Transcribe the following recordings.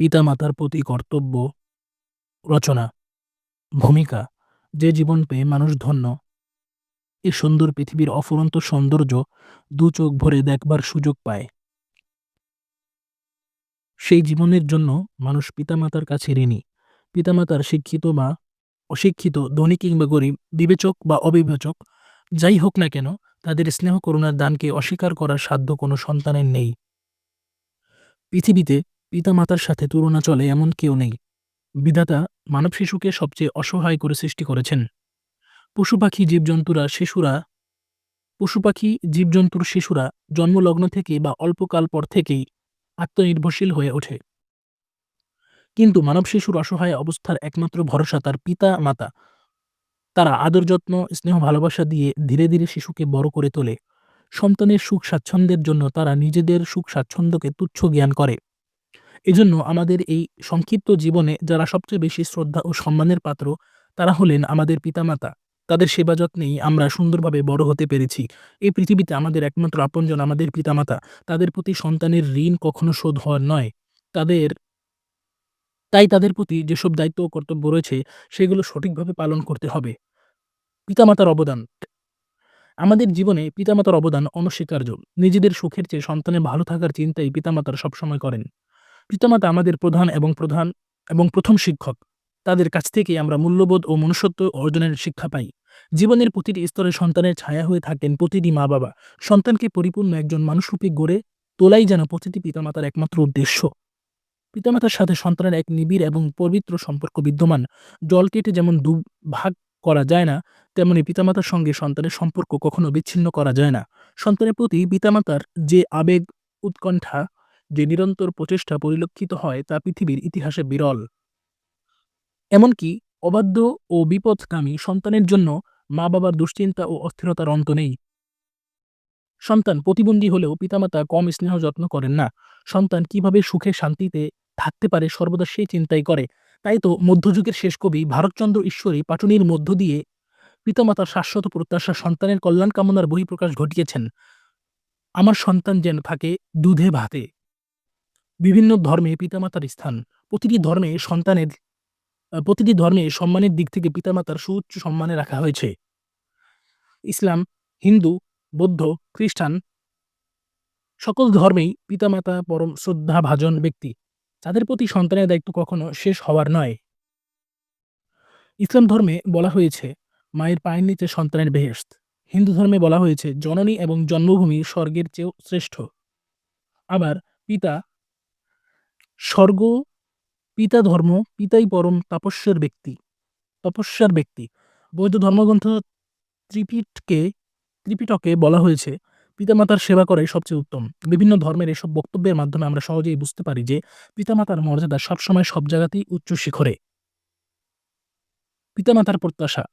পিতামাতার প্রতি কর্তব্য, রচনা, ভূমিকা, যে জীবন পেয়ে মানুষ ধন্য। এ সুন্দর পৃথিবীর অফুরন্ত সৌন্দর্য দু চোখ ভরে দেখবার সুযোগ পায়। সেই জীবনের জন্য মানুষ পিতামাতার কাছে ঋণী। পিতামাতার শিক্ষিত বা অশিক্ষিত, ধনী কিংবা গরিব, বিবেচক বা অবিবেচক, যাই হোক না কেন, তাদের স্নেহ করুণার দানকে অস্বীকার করার সাধ্য কোনো সন্তানের নেই। পৃথিবীতে পিতামাতার সাথে তুলনা চলে এমন কেউ নেই। বিধাতা মানব শিশুকে সবচেয়ে অসহায় করে সৃষ্টি করেছেন। পশু পাখি, জীবজন্তুরা, শিশুরা পশু পাখি, জীবজন্তুর শিশুরা জন্মলগ্ন থেকে বা অল্পকাল পর থেকেই আত্মনির্ভরশীল হয়ে ওঠে। কিন্তু মানব শিশুর অসহায় অবস্থার একমাত্র ভরসা তার পিতা মাতা তারা আদর যত্ন, স্নেহ, ভালোবাসা দিয়ে ধীরে ধীরে শিশুকে বড় করে তোলে। সন্তানের সুখ স্বাচ্ছন্দ্যের জন্য তারা নিজেদের সুখ স্বাচ্ছন্দ্যকে তুচ্ছ জ্ঞান করে। এজন্য আমাদের এই সংক্ষিপ্ত জীবনে যারা সবচেয়ে বেশি শ্রদ্ধা ও সম্মানের পাত্র, তারা হলেন আমাদের পিতামাতা। তাদের সেবা যত্নেই আমরা সুন্দরভাবে বড় হতে পেরেছি। এই পৃথিবীতে আমাদের একমাত্র আপনজন আমাদের পিতামাতা। তাদের প্রতি সন্তানের ঋণ কখনো শোধ হওয়ার নয়। তাদের, তাই তাদের প্রতি যেসব দায়িত্ব ও কর্তব্য রয়েছে, সেগুলো সঠিকভাবে পালন করতে হবে। পিতামাতার অবদান। আমাদের জীবনে পিতামাতার অবদান অনস্বীকার্য। নিজেদের সুখের চেয়ে সন্তানের ভালো থাকার চিন্তাই পিতামাতার সবসময় করেন। পিতামাতা আমাদের প্রধান এবং প্রধান এবং প্রথম শিক্ষক। তাদের কাছ থেকে আমরা মূল্যবোধ ও মনুষ্যত্ব অর্জনের শিক্ষা পাই। জীবনের প্রতিটি স্তরে সন্তানের ছায়া হয়ে থাকেন প্রতিটি মা বাবা সন্তানকে পরিপূর্ণ একজন মানুষরূপে গড়ে তোলাই যেন প্রতিটি পিতামাতার একমাত্র উদ্দেশ্য। পিতামাতার সাথে সন্তানের এক নিবিড় এবং পবিত্র সম্পর্ক বিদ্যমান। জল কেটে যেমন দু ভাগ করা যায় না, তেমনি পিতামাতার সঙ্গে সন্তানের সম্পর্ক কখনো বিচ্ছিন্ন করা যায় না। সন্তানের প্রতি পিতামাতার যে আবেগ, উৎকণ্ঠা যে নিরন্তর প্রচেষ্টা পরিলক্ষিত হয় তা পৃথিবীর ইতিহাসে বিরল। এমনকি অবাধ্য ও বিপদকামী সন্তানের জন্য মা বাবার দুশ্চিন্তা ও অস্থিরতার অন্ত নেই। সন্তান প্রতিবন্ধী হলেও পিতামাতা কম স্নেহ যত্ন করেন না। সন্তান কীভাবে সুখে শান্তিতে থাকতে পারে সর্বদা সেই চিন্তাই করে। তাই তো মধ্যযুগের শেষ কবি ভারতচন্দ্র ঈশ্বরী পাটুনির মধ্য দিয়ে পিতামাতার শাশ্বত প্রত্যাশা সন্তানের কল্যাণ কামনার বহিঃপ্রকাশ ঘটিয়েছেন। আমার সন্তান যেন থাকে, দুধে ভাতে। বিভিন্ন ধর্মে পিতামাতার স্থান। প্রতিটি ধর্মে সন্তানের প্রতিটি ধর্মে সম্মানের দিক থেকে পিতামাতার সুউচ্চ সম্মানে রাখা হয়েছে। ইসলাম, হিন্দু, বৌদ্ধ, খ্রিস্টান সকল ধর্মেই পিতামাতা পরম শ্রদ্ধা ভাজন ব্যক্তি। তাদের প্রতি সন্তানের দায়িত্ব কখনো শেষ হওয়ার নয়। ইসলাম ধর্মে বলা হয়েছে, মায়ের পায়ের নিচে সন্তানের বেহেস্ত হিন্দু ধর্মে বলা হয়েছে, জননী এবং জন্মভূমি স্বর্গের চেয়েও শ্রেষ্ঠ। আবার পিতা স্বর্গ, পিতা ধর্ম, পিতাই পরম, তাপস্যার ব্যক্তি, তপস্যার ব্যক্তি। বৌদ্ধ ধর্মগ্রন্থ ত্রিপিটকে ত্রিপিটকে বলা হয়েছে, পিতামাতার সেবা করাই সবচেয়ে উত্তম। বিভিন্ন ধর্মের এসব বক্তব্যের মাধ্যমে আমরা সহজেই বুঝতে পারি যে, পিতামাতার মর্যাদা সবসময় সব জায়গাতেই উচ্চ শিখরে। পিতামাতার প্রত্যাশা,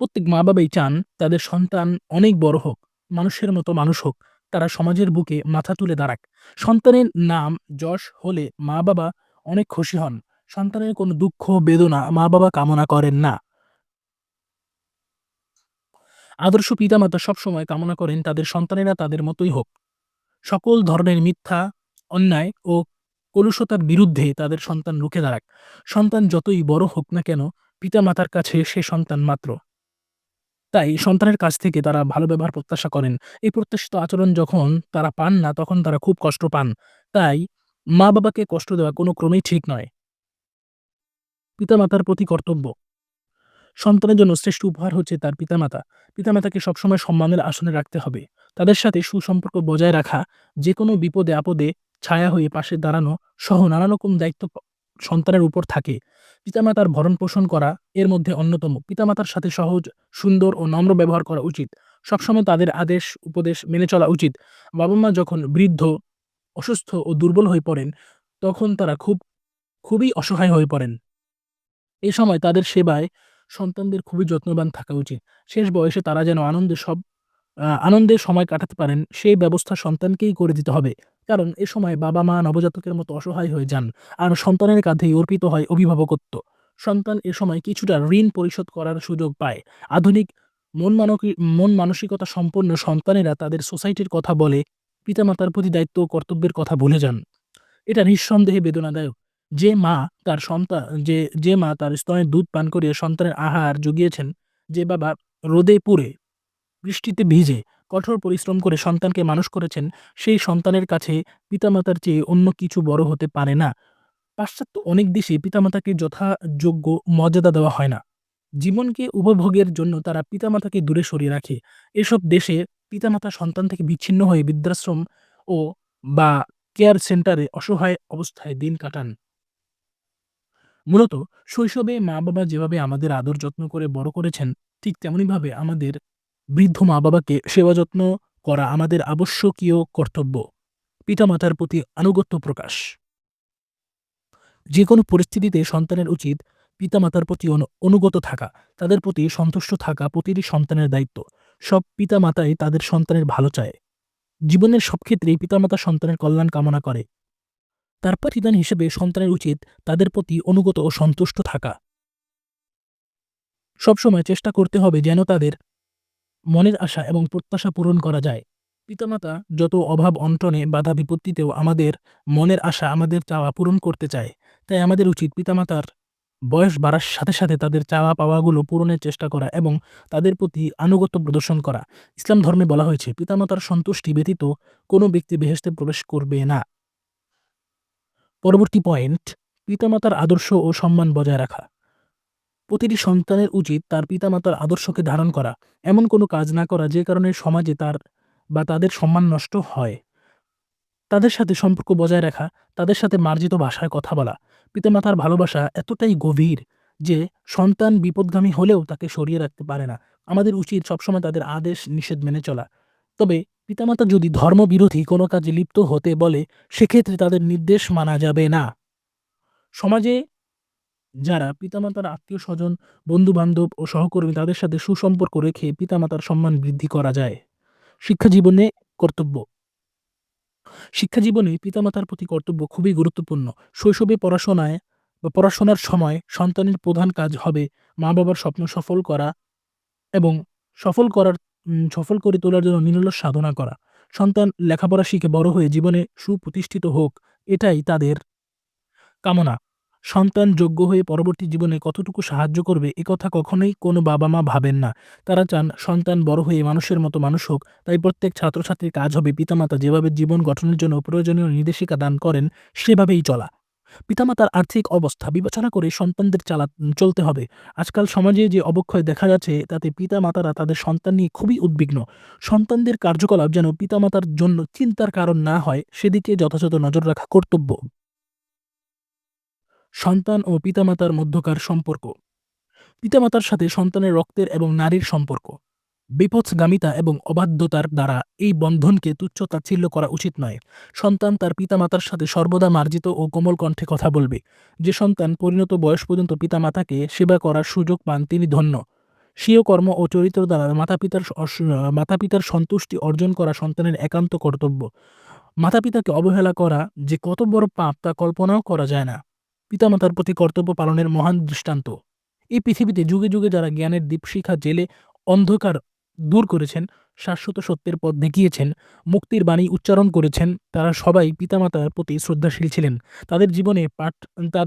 প্রত্যেক মা বাবাই চান তাদের সন্তান অনেক বড় হোক, মানুষের মতো মানুষ হোক তারা সমাজের বুকে মাথা তুলে দাঁড়াক। সন্তানের নাম যশ হলে মা বাবা অনেক খুশি হন। সন্তানের কোনো দুঃখ, বেদনা মা বাবা কামনা করেন না। আদর্শ পিতামাতা সবসময় কামনা করেন তাদের সন্তানেরা তাদের মতোই হোক। সকল ধরনের মিথ্যা, অন্যায় ও কলুষতার বিরুদ্ধে তাদের সন্তান রুখে দাঁড়াক। সন্তান যতই বড় হোক না কেন, পিতামাতার কাছে সে সন্তান মাত্র। তাই সন্তানের কাছ থেকে তারা ভালো ব্যবহার প্রত্যাশা করেন। এই প্রত্যাশিত আচরণ যখন তারা পান না, তখন তারা খুব কষ্ট পান। তাই মা বাবাকে কষ্ট দেওয়া কোনো ক্রমেই ঠিক নয়। পিতামাতার প্রতি কর্তব্য। সন্তানের জন্য শ্রেষ্ঠ উপহার হচ্ছে তার পিতামাতা। পিতামাতাকে সবসময় সম্মানের আসনে রাখতে হবে। তাদের সাথে সুসম্পর্ক বজায় রাখা যে কোনো বিপদে আপদে ছায়া হয়ে পাশে দাঁড়ানো সহ নানা রকম দায়িত্ব সন্তানের উপর থাকে। পিতামাতার ভরণ পোষণ করা এর মধ্যে অন্যতম। পিতামাতার সাথে সহজ, সুন্দর ও নম্র ব্যবহার করা উচিত। সবসময় তাদের আদেশ, উপদেশ মেনে চলা উচিত। বাবা মা যখন বৃদ্ধ, অসুস্থ ও দুর্বল হয়ে পড়েন, তখন তারা খুব, খুবই অসহায় হয়ে পড়েন। এ সময় তাদের সেবায় সন্তানদের খুবই যত্নবান থাকা উচিত। শেষ বয়সে তারা যেন আনন্দে সব আনন্দে সময় কাটাতে পারেন, সেই ব্যবস্থা সন্তানকেই করে দিতে হবে। কারণ এ সময় বাবা মা নবজাতকের মতো অসহায় হয়ে যান, আর সন্তানের কাঁধেই অর্পিত হয় অভিভাবকত্ব। সন্তান এ সময় কিছুটা ঋণ পরিশোধ করার সুযোগ পায়। আধুনিক মন মন মানসিকতা সম্পন্ন সন্তানেরা তাদের সোসাইটির কথা বলে, পিতামাতার প্রতি দায়িত্ব কর্তব্যের কথা ভুলে যান। এটা নিঃসন্দেহে বেদনাদায়ক। যে মা তার সন্তান যে যে মা তার স্তনের দুধ পান করিয়ে সন্তানের আহার জুগিয়েছেন, যে বাবা রোদে পুড়ে বৃষ্টিতে ভিজে কঠোর পরিশ্রম করে সন্তানকে মানুষ করেছেন, সেই সন্তানের কাছে পিতামাতার চেয়ে অন্য কিছু বড় হতে পারে না। পাশ্চাত্য অনেক দেশে পিতামাতাকে যথাযোগ্য মর্যাদা দেওয়া হয় না। জীবনকে উপভোগের জন্য তারা পিতামাতাকে দূরে সরিয়ে রাখে। এসব দেশে পিতামাতা সন্তান থেকে বিচ্ছিন্ন হয়ে বৃদ্ধাশ্রম ও বা কেয়ার সেন্টারে অসহায় অবস্থায় দিন কাটান। মূলত শৈশবে মা বাবা যেভাবে আমাদের আদর যত্ন করে বড় করেছেন, ঠিক তেমনিভাবে আমাদের বৃদ্ধ মা বাবাকে সেবা যত্ন করা আমাদের আবশ্যকীয় কর্তব্য। পিতামাতার প্রতি আনুগত্য প্রকাশ। যে কোনো পরিস্থিতিতে সন্তানের উচিত পিতামাতার প্রতি অনুগত থাকা, তাদের প্রতি সন্তুষ্ট থাকা প্রতিটি সন্তানের দায়িত্ব। সব পিতামাতাই তাদের সন্তানের ভালো চায়। জীবনের সব ক্ষেত্রেই পিতামাতা সন্তানের কল্যাণ কামনা করে। তার প্রতিদান হিসেবে সন্তানের উচিত তাদের প্রতি অনুগত ও সন্তুষ্ট থাকা। সবসময় চেষ্টা করতে হবে যেন তাদের মনের আশা এবং প্রত্যাশা পূরণ করা যায়। পিতামাতা যত অভাব অন্টনে বাধা বিপত্তিতেও আমাদের মনের আশা আমাদের চাওয়া পূরণ করতে চায়। তাই আমাদের উচিত পিতামাতার বয়স বাড়ার সাথে সাথে তাদের চাওয়া পাওয়াগুলো পূরণের চেষ্টা করা এবং তাদের প্রতি আনুগত্য প্রদর্শন করা। ইসলাম ধর্মে বলা হয়েছে, পিতামাতার সন্তুষ্টি ব্যতীত কোনো ব্যক্তি বেহেস্তে প্রবেশ করবে না। পরবর্তী পয়েন্ট পিতামাতার আদর্শ ও সম্মান বজায় রাখা। প্রতিটি সন্তানের উচিত তার পিতামাতার আদর্শকে ধারণ করা। এমন কোনো কাজ না করা যে কারণে সমাজে তার বা তাদের সম্মান নষ্ট হয়। তাদের সাথে সম্পর্ক বজায় রাখা, তাদের সাথে মার্জিত ভাষায় কথা বলা, পিতামাতার ভালোবাসা এতটাই গভীর যে সন্তান বিপদগামী হলেও তাকে সরিয়ে রাখতে পারে না। আমাদের উচিত সবসময় তাদের আদেশ নিষেধ মেনে চলা। তবে পিতামাতা যদি ধর্মবিরোধী কোনো কাজে লিপ্ত হতে বলে, সেক্ষেত্রে তাদের নির্দেশ মানা যাবে না। সমাজে যারা পিতামাতার আত্মীয় স্বজন বন্ধু বান্ধব ও সহকর্মী তাদের সাথে সুসম্পর্ক রেখে পিতামাতার সম্মান বৃদ্ধি করা যায়। শিক্ষা জীবনে কর্তব্য। শিক্ষা জীবনে পিতামাতার প্রতি কর্তব্য খুবই গুরুত্বপূর্ণ। শৈশবে পড়াশোনায় বা পড়াশোনার সময় সন্তানের প্রধান কাজ হবে মা বাবার স্বপ্ন সফল করা এবং সফল করার সফল করে তোলার জন্য নিরলস সাধনা করা। সন্তান লেখাপড়া শিখে বড় হয়ে জীবনে সুপ্রতিষ্ঠিত হোক, এটাই তাদের কামনা। সন্তান যোগ্য হয়ে পরবর্তী জীবনে কতটুকু সাহায্য করবে একথা কখনোই কোনো বাবা মা ভাবেন না। তারা চান সন্তান বড় হয়ে মানুষের মতো মানুষ হোক, তাই প্রত্যেক ছাত্রছাত্রীর কাজ হবে পিতামাতা যেভাবে জীবন গঠনের জন্য প্রয়োজনীয় নির্দেশিকা দান করেন, সেভাবেই চলা। পিতামাতার আর্থিক অবস্থা, বিবেচনা করে সন্তানদের চালা, চলতে হবে। আজকাল সমাজে যে অবক্ষয় দেখা যাচ্ছে, তাতে পিতামাতারা তাদের সন্তান নিয়ে খুবই উদ্বিগ্ন। সন্তানদের কার্যকলাপ যেন পিতামাতার জন্য চিন্তার কারণ না হয়, সেদিকে যথাযথ নজর রাখা কর্তব্য। সন্তান ও পিতামাতার মধ্যকার সম্পর্ক। পিতামাতার সাথে সন্তানের রক্তের এবং নারীর সম্পর্ক। বিপথগামিতা এবং অবাধ্যতার দ্বারা এই বন্ধনকে তুচ্ছ তাচ্ছিল্য করা উচিত নয়। সন্তান তার পিতামাতার সাথে সর্বদা মার্জিত ও কোমল কণ্ঠে কথা বলবে। যে সন্তান পরিণত বয়স পর্যন্ত পিতামাতাকে সেবা করার সুযোগ পান, তিনি ধন্য। স্বীয় কর্ম ও চরিত্র দ্বারা মাতাপিতার অস- মাতাপিতার সন্তুষ্টি অর্জন করা সন্তানের একান্ত কর্তব্য। মাতাপিতাকে অবহেলা করা যে কত বড় পাপ তা কল্পনাও করা যায় না। পিতামাতার প্রতি কর্তব্য পালনের মহান দৃষ্টান্ত। এই পৃথিবীতে যুগে যুগে যারা জ্ঞানের দীপশিখা জেলে অন্ধকার দূর করেছেন, শাশ্বত সত্যের পথ দেখিয়েছেন, মুক্তির বাণী উচ্চারণ করেছেন, তারা সবাই পিতামাতার প্রতি শ্রদ্ধাশীল ছিলেন। তাদের জীবনে পাঠ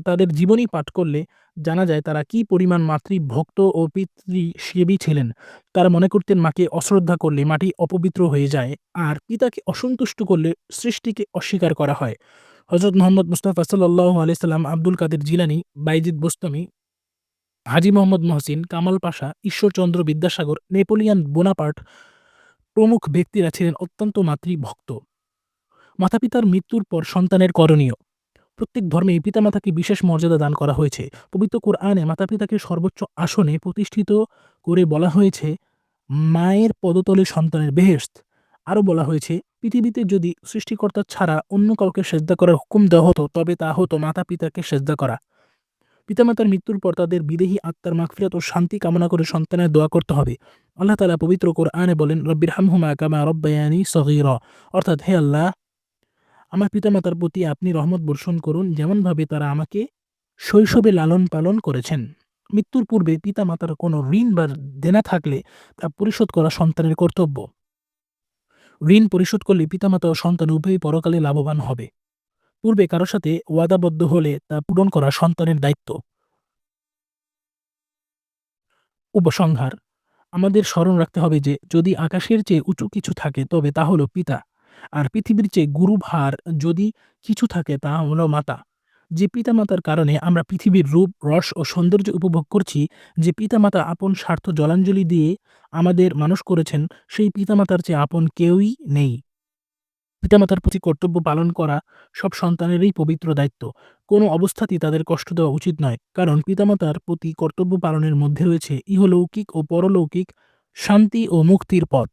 তাদের জীবনী পাঠ করলে জানা যায় তারা কি পরিমাণ মাতৃভক্ত ও পিতৃসেবী ছিলেন। তারা মনে করতেন মাকে অশ্রদ্ধা করলে মাটি অপবিত্র হয়ে যায়, আর পিতাকে অসন্তুষ্ট করলে সৃষ্টিকে অস্বীকার করা হয়। হজরত মোহাম্মদ মুস্তাফা সাল্লাহ আলাইসাল্লাম Abdul Kader Jilani, Bayezid Bostami, Haji Mohammad Mohsin, Kemal Pasha, Ishwarchandra Vidyasagar, Napoleon Bonaparte প্রমুখ ব্যক্তিরা ছিলেন অত্যন্ত মাতৃভক্ত। মাতাপিতার মৃত্যুর পর সন্তানের করণীয়। প্রত্যেক ধর্মে পিতামাতাকে বিশেষ মর্যাদা দান করা হয়েছে। পবিত্র কোরআনে মাতাপিতাকে সর্বোচ্চ আসনে প্রতিষ্ঠিত করে বলা হয়েছে, মায়ের পদতলে সন্তানের বেহেস্ত আরও বলা হয়েছে পৃথিবীতে যদি সৃষ্টিকর্তা ছাড়া অন্য কাউকে সেজদা করার হুকুম দেওয়া হতো, তবে তা হতো মাতা পিতাকে সেজদা করা। পিতামাতার মৃত্যুর পর তাদের বিদেহী আত্মার মাগফিরাত ও শান্তি কামনা করে সন্তানের দোয়া করতে হবে। আল্লাহ তালা পবিত্র কোরআনে বলেন, রব্বির হামহুমা কামা রব্বায়ানি সগীর। অর্থাৎ, হে আল্লাহ, আমার পিতামাতার প্রতি আপনি রহমত বর্ষণ করুন, যেমনভাবে তারা আমাকে শৈশবে লালন পালন করেছেন। মৃত্যুর পূর্বে পিতামাতার কোনো ঋণ বা দেনা থাকলে তা পরিশোধ করা সন্তানের কর্তব্য। ঋণ পরিশোধ করলে পিতামাতা ও সন্তান উভয়ই পরকালে লাভবান হবে। পূর্বে কারও সাথে ওয়াদাবদ্ধ হলে তা পূরণ করা সন্তানের দায়িত্ব। উপসংহার, আমাদের স্মরণ রাখতে হবে যে, যদি আকাশের চেয়ে উঁচু কিছু থাকে, তবে তা হলো পিতা, আর পৃথিবীর চেয়ে গুরুভার যদি কিছু থাকে, তা হলো মাতা। যে পিতামাতার কারণে আমরা পৃথিবীর রূপ, রস ও সৌন্দর্য উপভোগ করছি, যে পিতামাতা আপন স্বার্থ জলাঞ্জলি দিয়ে আমাদের মানুষ করেছেন, সেই পিতামাতার চেয়ে আপন কেউই নেই। পিতামাতার প্রতি কর্তব্য পালন করা সব সন্তানেরই পবিত্র দায়িত্ব। কোনো অবস্থাতেই তাদের কষ্ট দেওয়া উচিত নয়, কারণ পিতামাতার প্রতি কর্তব্য পালনের মধ্যে রয়েছে ইহলৌকিক ও পরলৌকিক শান্তি ও মুক্তির পথ।